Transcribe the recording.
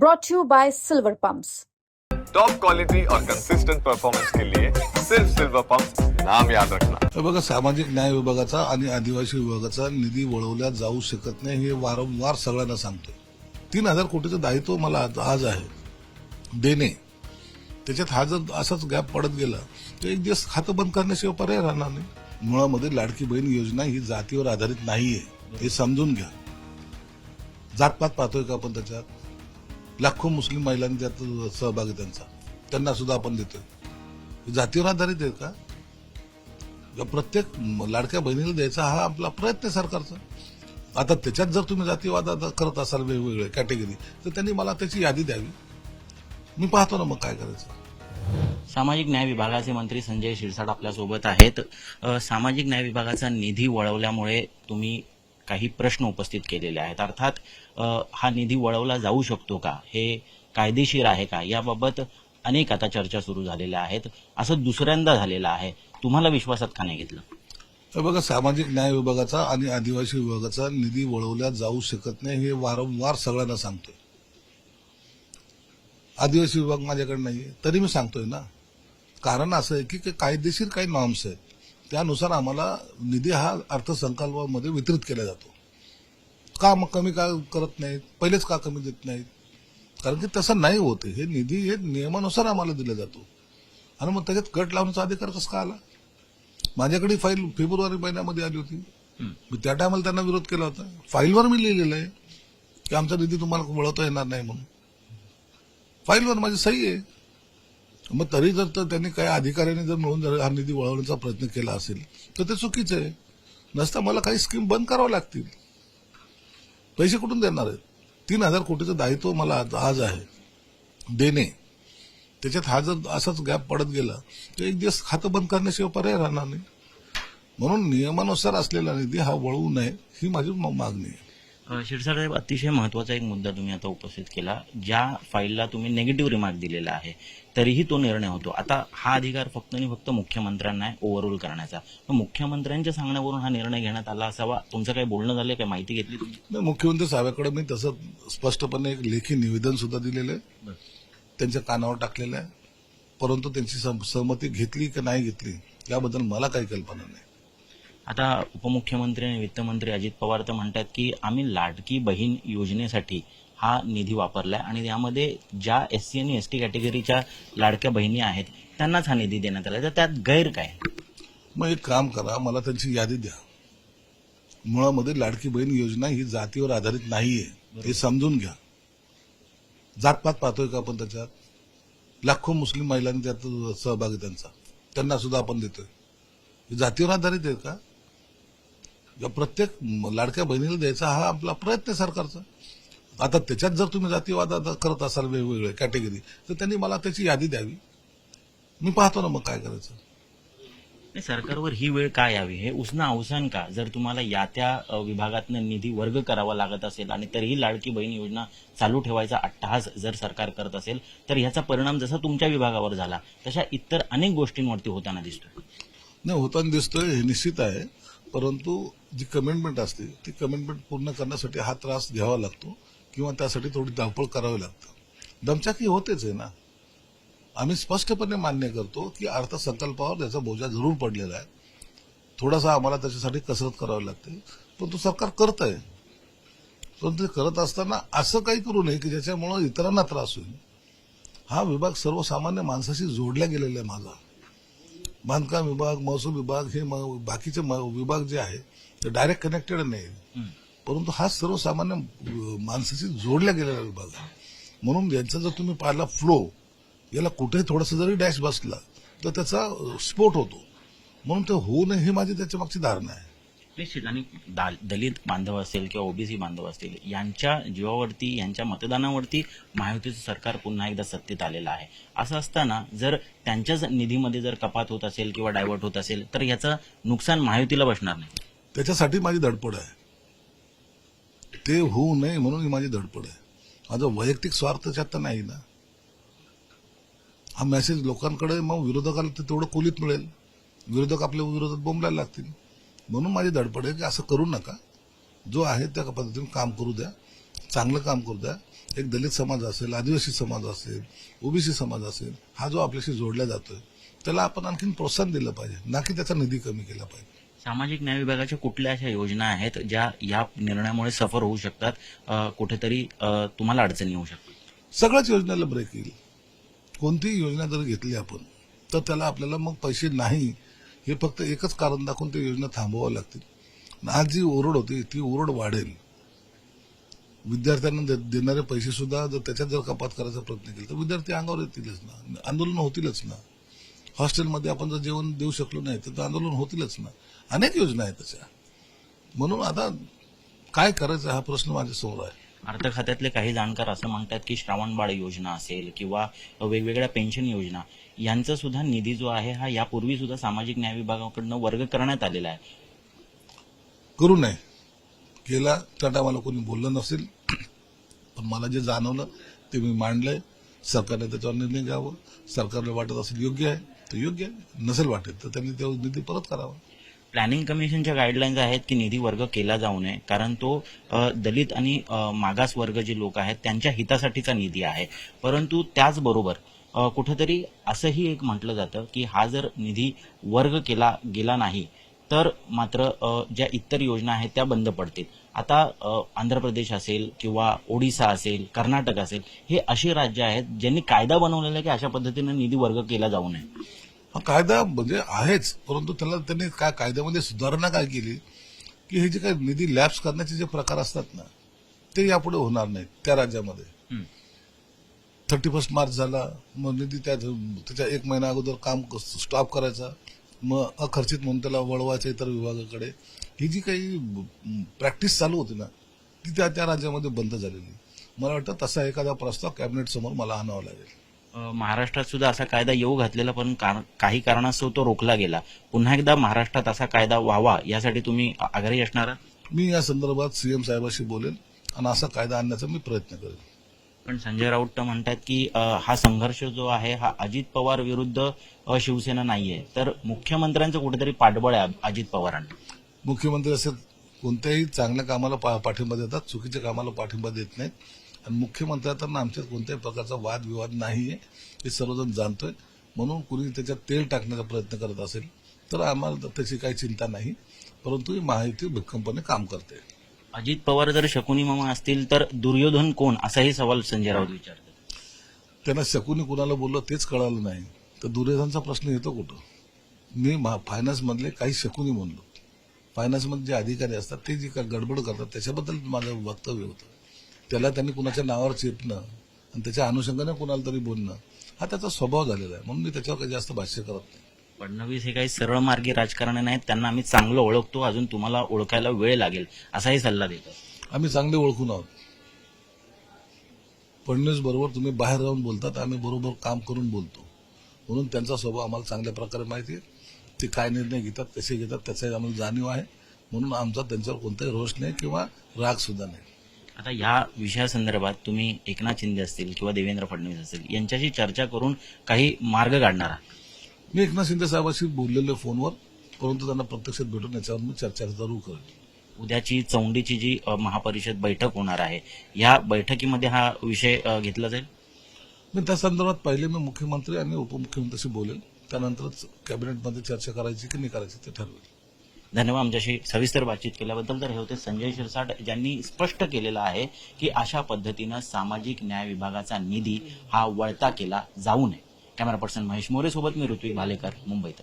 brought to you by Silver Pumps. Top quality और consistent performance के लिए सिर्फ सिल्वर पंप नाम याद रखना। हे बघा सामाजिक न्याय विभागाचा आणि आदिवासी विभागाचा निधी वळवल्या जाऊ शकत नाही हे वारंवार सगळ्यांना सांगतो तीन हजार कोटीचं दायित्व मला आज- आज आहे. देणे. त्याच्यात हा जर असाच गॅप पडत गेला तर एक दिवस खातं बंद करण्याशिवाय पर्याय राहणार नाही. मुळामध्ये लाडकी बहीण योजना ही जातीवर आधारित नाहीये. हे समजून घ्या. जातपात पाहतोय का आपण त्याच्यात? लाखो मुस्लिम महिलांनी त्यात सहभाग आहे त्यांचा. त्यांना सुद्धा आपण देतोय. जातीवर आधारित आहे का? प्रत्येक लाडक्या बहिणीला द्यायचा हा आपला प्रयत्न आहे सरकारचा. आता त्याच्यात जर तुम्ही जातीवाद करत असाल वेगवेगळे कॅटेगरी तर त्यांनी मला त्याची यादी द्यावी. मी पाहतो ना मग काय करायचं. सामाजिक न्याय विभागाचे मंत्री संजय शिरसाट आपल्यासोबत आहेत. सामाजिक न्याय विभागाचा निधी वळवल्यामुळे तुम्ही काही प्रश्न उपस्थित केलेले आहेत. अर्थात हा निधी वळवला जाऊ शकतो का? हे कायदेशीर आहे का? याबाबत अनेक आता चर्चा सुरू झालेल्या आहेत. असं दुसऱ्यांदा झालेलं आहे. तुम्हाला विश्वासात का नाही घेतलं? हे बघा सामाजिक न्याय विभागाचा आणि आदिवासी विभागाचा निधी वळवल्या जाऊ शकत नाही हे वारंवार सगळ्यांना सांगतोय. आदिवासी विभाग माझ्याकडे नाहीये. तरी मी सांगतोय ना. कारण असं आहे की कायदेशीर काही नॉर्म्स आहेत. त्यानुसार आम्हाला निधी हा अर्थसंकल्पामध्ये वितरित केला जातो. का मग कमी का करत नाहीत? पहिलेच का कमी देत नाहीत? कारण की तसं नाही होते. हे निधी हे नियमानुसार आम्हाला दिला जातो. आणि मग त्याच्यात कट लावण्याचा अधिकार कसा का आला? माझ्याकडे फाईल फेब्रुवारी महिन्यामध्ये आली होती. मी त्या टायमाला त्यांना विरोध केला होता. फाईलवर मी लिहिलेलं आहे. की आमचा निधी तुम्हाला वळवता येणार नाही म्हणून. फाईलवर माझी सही आहे. मग तरी जर तर त्यांनी काही अधिकाऱ्यांनी जर मिळून जर हा निधी वळवण्याचा प्रयत्न केला असेल तर ते चुकीचं आहे. नसता मला काही स्कीम बंद करावं लागतील. पैसे कुठून देणार आहेत? तीन हजार कोटीचं दायित्व मला आज- आज आहे. देणे. त्याच्यात हा जर असाच गॅप पडत गेला तर एक दिवस खातं बंद करण्याशिवाय पर्याय राहणार नाही. म्हणून नियमानुसार असलेला निधी हा वळवू नये ही माझी मागणी आहे. अ, शिरसाट साहेब अतिशय महत्त्वाचा एक मुद्दा तुम्ही आता उपस्थित केला ज्या फाईलला तुम्ही निगेटिव्ह रिमार्क दिलेला आहे तरीही तो निर्णय होतो. आता हा अधिकार फक्त आणि फक्त मुख्यमंत्र्यांना आहे ओव्हरऑल करण्याचा. मग मुख्यमंत्र्यांच्या सांगण्यावरून हा निर्णय घेण्यात आला असावा? तुमचं काही बोलणं झालं काय माहिती घेतली तुम्ही? मुख्यमंत्री साहेबांकडे मी तसं स्पष्टपणे एक लेखी निवेदन सुद्धा दिलेलं आहे. त्यांच्या कानावर टाकलेलं आहे. परंतु त्यांची सहमती घेतली की नाही घेतली याबद्दल मला काही कल्पना नाही. आता उपमुख्यमंत्री आणि वित्तमंत्री अजित पवार तर म्हणतात की आम्ही लाडकी बहीण योजनेसाठी हा निधी वापरलाय आणि यामध्ये ज्या एस सी आणि एस टी कॅटेगरीच्या लाडक्या बहिणी आहेत त्यांनाच हा निधी देण्यात आला तर त्यात गैर काय? मग एक काम करा मला त्यांची यादी द्या. मुळामध्ये लाडकी बहीण योजना ही जातीवर आधारित नाहीये हे समजून घ्या. जातपात पाहतोय का आपण त्याच्यात? लाखो मुस्लिम महिलांनी त्यात सहभाग त्यांचा. त्यांना सुद्धा आपण देतोय. जातीवर आधारित आहे का? या प्रत्येक लाडक्या बहिणीला द्यायचा हा आपला प्रयत्न सरकारचा. आता त्याच्यात जर तुम्ही जातीवाद करत असाल वेगवेगळे कॅटेगरी तर त्यांनी मला त्याची यादी द्यावी. मी पाहतो ना मग काय करायचं. सरकारवर ही वेळ का यावी? हे उसणं अवसान का? जर तुम्हाला या त्या विभागातनं निधी वर्ग करावा लागत असेल आणि तरीही लाडकी बहीण योजना चालू ठेवायचा अट्टहास जर सरकार करत असेल तर ह्याचा परिणाम जसा तुमच्या विभागावर झाला तशा इतर अनेक गोष्टींवरती होताना दिसतोय. नाही होताना दिसतोय हे निश्चित आहे. परंतु जी कमिटमेंट असते ती कमिटमेंट पूर्ण करण्यासाठी हा त्रास घ्यावा लागतो किंवा त्यासाठी थोडी धावपळ करावी लागतं. दमचाकी होतेच आहे ना. आम्ही स्पष्टपणे मान्य करतो की अर्थसंकल्पावर त्याचा बोजा जरूर पडलेला आहे. थोडासा आम्हाला त्याच्यासाठी कसरत करावी लागते. परंतु सरकार करत आहे परंतु ते करत असताना असं काही करू नये की ज्याच्यामुळं इतरांना त्रास होईल. हा विभाग सर्वसामान्य माणसाशी जोडला गेलेला आहे माझा. बांधकाम विभाग महसूल विभाग हे बाकीचे विभाग जे आहे ते डायरेक्ट कनेक्टेड नाही परंतु हा सर्वसामान्य माणसाशी जोडला गेलेला विभाग आहे. म्हणून यांचा जर तुम्ही पाहिला फ्लो याला कुठेही थोडासा जरी डॅश बसला तर त्याचा स्फोट होतो. म्हणून ते होऊ नये ही माझी त्याच्या मागची धारणा आहे. आणि दा- दलित बांधव असेल किंवा ओबीसी बांधव असतील यांच्या जीवावरती यांच्या मतदानावरती महायुतीचं सरकार पुन्हा एकदा सत्तेत आलेलं आहे. असं असताना जर त्यांच्याच निधीमध्ये जर कपात होत असेल किंवा डायव्हर्ट होत असेल तर याचं नुकसान महायुतीला बसणार नाही. त्याच्यासाठी माझी धडपड आहे. ते होऊ नये म्हणून ही माझी धडपड आहे. माझा वैयक्तिक स्वार्थ तर नाही ना. हा मेसेज लोकांकडे मग विरोधकाला ते तेवढं कुलीत मिळेल. विरोधक आपल्या विरोधात बोंबलायला लागतील. म्हणून माझी धडपड आहे की असं करू नका. जो आहे त्या पद्धतीने काम करू द्या. चांगलं काम करू द्या. एक दलित समाज असेल आदिवासी समाज असेल ओबीसी समाज असेल हा जो आपल्याशी जोडला जातोय त्याला आपण आणखीन प्रोत्साहन दिलं पाहिजे ना की त्याचा निधी कमी केला पाहिजे. सामाजिक न्याय विभागाच्या कुठल्या अशा योजना आहेत ज्या या निर्णयामुळे सफर होऊ शकतात? कुठेतरी तुम्हाला अडचणी येऊ शकतात. सगळ्याच योजनेला ब्रेक येईल. कोणतीही योजना जर घेतली आपण तर त्याला आपल्याला मग पैसे नाही हे फक्त एकच कारण दाखवून ते योजना थांबवावं लागतील. आज जी ओरड होती ती ओरड वाढेल. विद्यार्थ्यांना दे- देणारे पैसे सुद्धा जर त्याच्यात जर कपात करायचा प्रयत्न केला तर विद्यार्थी अंगावर येतीलच ना. आंदोलन होतीलच ना. हॉस्टेलमध्ये आपण जर जेवण देऊ शकलो नाही तर आंदोलन होतीलच ना. अनेक योजना आहेत त्याच्या म्हणून आता काय करायचं हा प्रश्न माझ्यासमोर आहे. अर्थ खात्यातले काही जाणकार असं म्हणतात की श्रावणबाळ योजना असेल किंवा वेगवेगळ्या पेन्शन योजना यांचा सुद्धा निधी जो आहे हा यापूर्वी सुद्धा सामाजिक न्याय विभागाकडनं वर्ग करण्यात आलेला आहे. करू नये. केला त्या टायमाला कोणी बोललं नसेल पण मला जे जाणवलं ते मी मांडलंय. सरकारने त्याच्यावर निर्णय घ्यावं. सरकारला वाटत असेल योग्य आहे तर योग्य आहे. नसेल वाटत तर त्यांनी तो निधी परत करावा. प्लॅनिंग कमिशनच्या गाईडलाईन्स आहेत की निधी वर्ग केला जाऊ नये कारण तो दलित आणि मागास वर्ग जे लोक आहेत त्यांच्या हितासाठीचा निधी आहे. परंतु त्याचबरोबर कुठंतरी कुठेतरी असंही एक म्हटलं जातं की हा जर निधी वर्ग केला गेला नाही तर मात्र ज्या इतर योजना आहेत त्या बंद पडतील. आता आंध्र प्रदेश असेल किंवा ओडिसा असेल कर्नाटक असेल हे अशी राज्य आहेत ज्यांनी कायदा बनवलेला आहे की अशा पद्धतीनं निधी वर्ग केला जाऊ नये. कायदा म्हणजे आहेच परंतु त्याला त्यांनी काय कायद्यामध्ये सुधारणा काय केली की हे जे काही निधी लॅप्स करण्याचे जे प्रकार असतात ना ते यापुढे होणार नाहीत त्या राज्यामध्ये. थर्टी फर्स्ट मार्च झाला मग निधी त्या त्याच्या एक महिना अगोदर काम स्टॉप करायचा मग अखर्चित म्हणून त्याला वळवायचं इतर विभागाकडे. ही जी काही प्रॅक्टिस चालू होती ना ती त्या त्या राज्यामध्ये बंद झालेली. मला वाटतं तसा एखादा प्रस्ताव कॅबिनेट समोर मला आणावा लागेल. महाराष्ट्रात सुद्धा असा कायदा येऊ घातलेला पण काही कारणास्तव तो रोखला गेला. पुन्हा एकदा महाराष्ट्रात असा कायदा व्हावा यासाठी तुम्ही आग्रही असणार? मी या संदर्भात सीएम साहेबाशी बोलेन आणि असा कायदा आणण्याचा मी प्रयत्न करेन. पण संजय राऊत म्हणतात की हा संघर्ष जो आहे हा अजित पवार विरुद्ध शिवसेना नाहीये. तर मुख्यमंत्र्यांचं कुठेतरी पाठबळ आहे अजित पवारांना. मुख्यमंत्री असे कोणत्याही चांगल्या कामाला पाठिंबा देतात चुकीच्या कामाला पाठिंबा देत नाहीत. आणि मुख्यमंत्र्यांना आमच्यात कोणत्याही प्रकारचा वादविवाद नाहीये. हे सर्वजण जाणतोय. म्हणून कुणी त्याच्यात तेल टाकण्याचा प्रयत्न करत असेल तर आम्हाला त्याची काही चिंता नाही. परंतु ही महायुती भक्कमपणे काम करते. अजित पवार जर शकुनी मामा असतील तर दुर्योधन कोण? असाही सवाल संजय राऊत विचारतात. त्यांना शकुनी कुणाला बोललं तेच कळालं नाही. तर दुर्योधनचा प्रश्न येतो कुठं? मी फायनान्स मधले काही शकुनी म्हणलो. फायनान्समध्ये जे अधिकारी असतात ते जे गडबड करतात त्याच्याबद्दल माझं वक्तव्य होतं. त्याला त्यांनी कुणाच्या नावावर चेपणं आणि त्याच्या अनुषंगाने कुणाला तरी बोलणं. हा त्याचा स्वभाव झालेला आहे. म्हणून मी त्याच्यावर काही जास्त भाष्य करत नाही. फडणवीस हे काही सरळ मार्गी राजकारणी नाहीत. त्यांना आम्ही चांगलं ओळखतो. अजून तुम्हाला ओळखायला वेळ लागेल. असाही सल्ला देतात आम्ही चांगले ओळखून आहोत. फडणवीस बरोबर तुम्ही बाहेर जाऊन बोलतात. आम्ही बरोबर काम करून बोलतो. म्हणून त्यांचा स्वभाव आम्हाला चांगल्या प्रकारे माहिती आहे. ते काय निर्णय घेतात कसे घेतात त्याचा आम्हाला जाणीव आहे. म्हणून आमचा त्यांच्यावर कोणताही रोष नाही किंवा राग सुद्धा नाही. आता या विषयासंदर्भात तुम्ही एकनाथ शिंदे असतील किंवा देवेंद्र फडणवीस असतील यांच्याशी चर्चा करून काही मार्ग काढणार मी एकनाथ शिंदे साहेबांशी बोललेलो फोनवर परंतु त्यांना प्रत्यक्षात भेटून याच्यावर मी चर्चा जरूर करेन. उद्याची चौंडीची जी महापरिषद बैठक होणार आहे या बैठकीमध्ये हा विषय घेतला जाईल? मी त्या संदर्भात पहिले मी मुख्यमंत्री आणि उपमुख्यमंत्र्याशी बोलेल त्यानंतरच कॅबिनेटमध्ये चर्चा करायची की नाही करायची ते ठरवेल. धन्यवाद आमच्याशी सविस्तर बातचीत केल्याबद्दल. तर हे होते संजय शिरसाट ज्यांनी स्पष्ट केलेलं आहे की अशा पद्धतीनं सामाजिक न्याय विभागाचा निधी हा वळता केला जाऊ नये. कॅमेरा पर्सन महेश मोरे सोबत मी ऋत्विक भालेकर मुंबईत